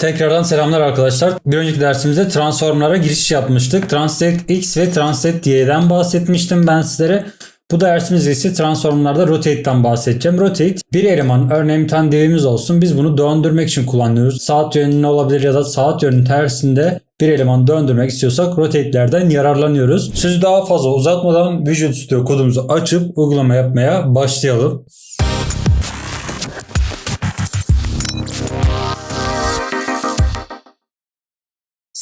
Tekrardan selamlar arkadaşlar. Bir önceki dersimizde transformlara giriş yapmıştık. Translate X ve Translate Y'den bahsetmiştim ben sizlere. Bu dersimizde ise transformlarda rotate'den bahsedeceğim. Rotate bir eleman örneğin bir tane devimiz olsun. Biz bunu döndürmek için kullanıyoruz. Saat yönünün olabilir ya da saat yönünün tersinde bir eleman döndürmek istiyorsak rotate'lerden yararlanıyoruz. Sözü daha fazla uzatmadan Visual Studio kodumuzu açıp uygulama yapmaya başlayalım.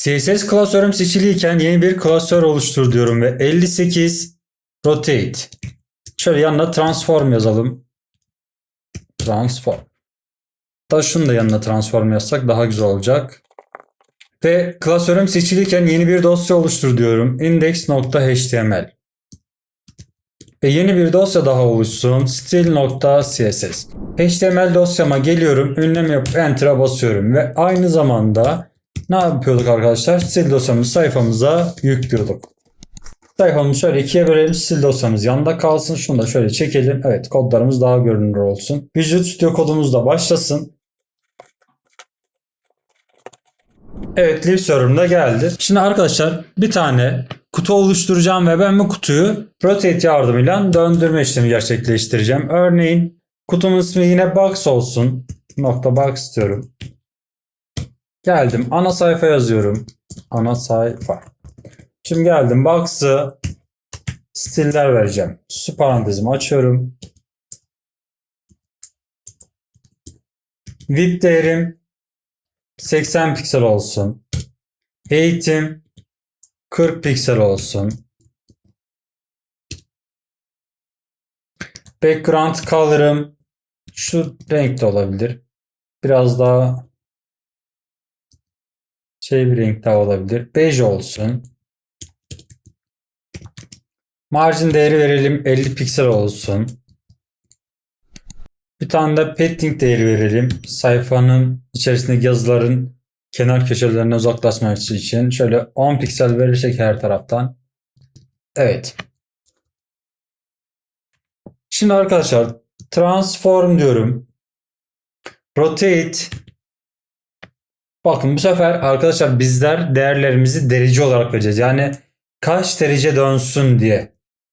CSS klasörüm seçiliyken yeni bir klasör oluştur diyorum ve 58 rotate. Şöyle yanına transform yazalım. Transform. Da şunu da yanına transform yazsak daha güzel olacak. Ve klasörüm seçilirken yeni bir dosya oluştur diyorum. index.html. Ve yeni bir dosya daha oluşsun. Stil.css. HTML dosyama geliyorum. Ünlem yapıp Enter'a basıyorum. Ve aynı zamanda ne yapıyorduk arkadaşlar? Stil dosyamızı sayfamıza yüklüyorduk. Sayfamızı şöyle ikiye bölelim. Stil dosyamız yanında kalsın. Şunu da şöyle çekelim. Evet kodlarımız daha görünür olsun. Visual Studio kodumuz da başlasın. Evet live server'ımda geldi. Şimdi arkadaşlar bir tane kutu oluşturacağım ve ben bu kutuyu rotate yardımıyla döndürme işlemi gerçekleştireceğim. Örneğin kutumun ismi yine box olsun. Nokta box diyorum. Geldim ana sayfa yazıyorum. Ana sayfa. Şimdi geldim box'ı stiller vereceğim. Su parantezimi açıyorum. Width değerim 80 piksel olsun. Eğitim 40 piksel olsun. Background color'ım şu renkte olabilir. Biraz daha şey bir renk daha olabilir. Bej olsun. Margin değeri verelim 50 piksel olsun. Bir tane de padding değeri verelim. Sayfanın içerisindeki yazıların kenar köşelerine uzaklaşması için şöyle 10 piksel verirsek her taraftan. Evet. Şimdi arkadaşlar transform diyorum. Rotate Bakın bu sefer arkadaşlar bizler değerlerimizi derece olarak vereceğiz. Yani kaç derece dönsün diye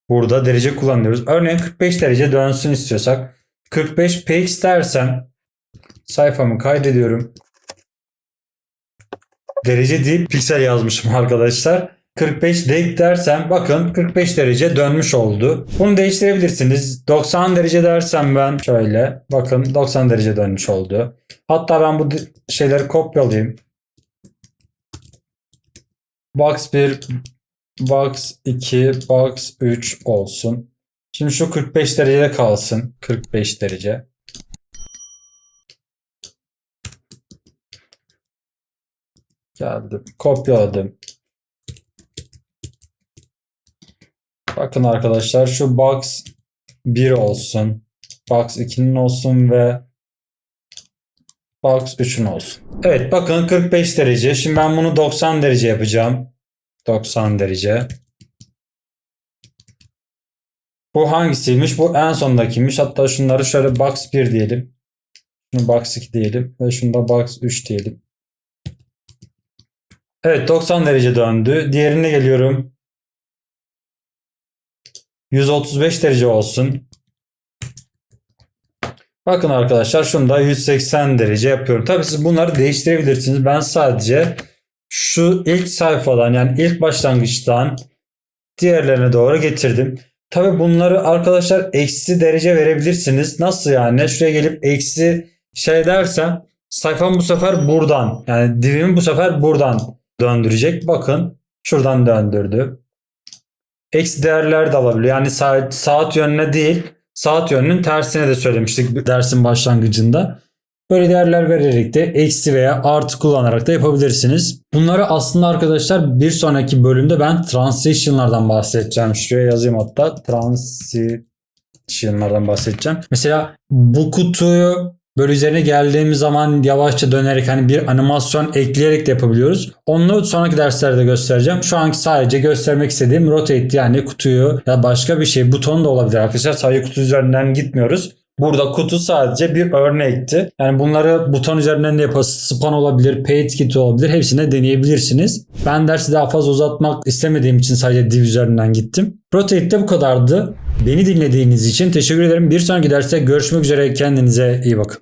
burada derece kullanıyoruz. Örneğin 45 derece dönsün istiyorsak 45 px dersem sayfamı kaydediyorum. Derece deyip piksel yazmışım arkadaşlar. 45 dek dersem bakın 45 derece dönmüş oldu. Bunu değiştirebilirsiniz. 90 derece dersem ben şöyle bakın 90 derece dönmüş oldu. Hatta ben bu şeyleri kopyalayayım. Box 1, box 2, box 3 olsun. Şimdi şu 45 derecede kalsın. 45 derece. Geldim. Kopyaladım. Bakın arkadaşlar şu box 1 olsun. Box 2'nin olsun ve box 3'ün olsun. Evet bakın 45 derece. Şimdi ben bunu 90 derece yapacağım. 90 derece. Bu hangisiymiş? Bu en sondakiymiş. Hatta şunları şöyle box 1 diyelim. Şunu box 2 diyelim. Ve şunu da box 3 diyelim. Evet 90 derece döndü. Diğerine geliyorum. 135 derece olsun. Bakın arkadaşlar şunu da 180 derece yapıyorum. Tabii siz bunları değiştirebilirsiniz. Ben sadece şu ilk sayfadan yani ilk başlangıçtan diğerlerine doğru getirdim. Tabii bunları arkadaşlar eksi derece verebilirsiniz. Nasıl yani? Şuraya gelip eksi şey dersem sayfam bu sefer buradan yani divimi bu sefer buradan döndürecek. Bakın şuradan döndürdü. Eksi değerler de alabiliyor. Yani saat, saat yönüne değil saat yönünün tersine de söylemiştik dersin başlangıcında. Böyle değerler vererek de eksi veya artı kullanarak da yapabilirsiniz. Bunları aslında arkadaşlar bir sonraki bölümde ben transition'lardan bahsedeceğim. Şuraya yazayım hatta. Transition'lardan bahsedeceğim. Mesela bu kutuyu böyle üzerine geldiğimiz zaman yavaşça dönerek hani bir animasyon ekleyerek de yapabiliyoruz. Onu sonraki derslerde göstereceğim. Şu anki sadece göstermek istediğim rotate yani kutuyu ya başka bir şey buton da olabilir arkadaşlar. Sadece kutu üzerinden gitmiyoruz. Burada kutu sadece bir örnekti. Yani bunları buton üzerinden de yapası span olabilir, paid kit olabilir. Hepsine deneyebilirsiniz. Ben dersi daha fazla uzatmak istemediğim için sadece div üzerinden gittim. Rotate'de bu kadardı. Beni dinlediğiniz için teşekkür ederim. Bir sonraki derste görüşmek üzere. Kendinize iyi bakın.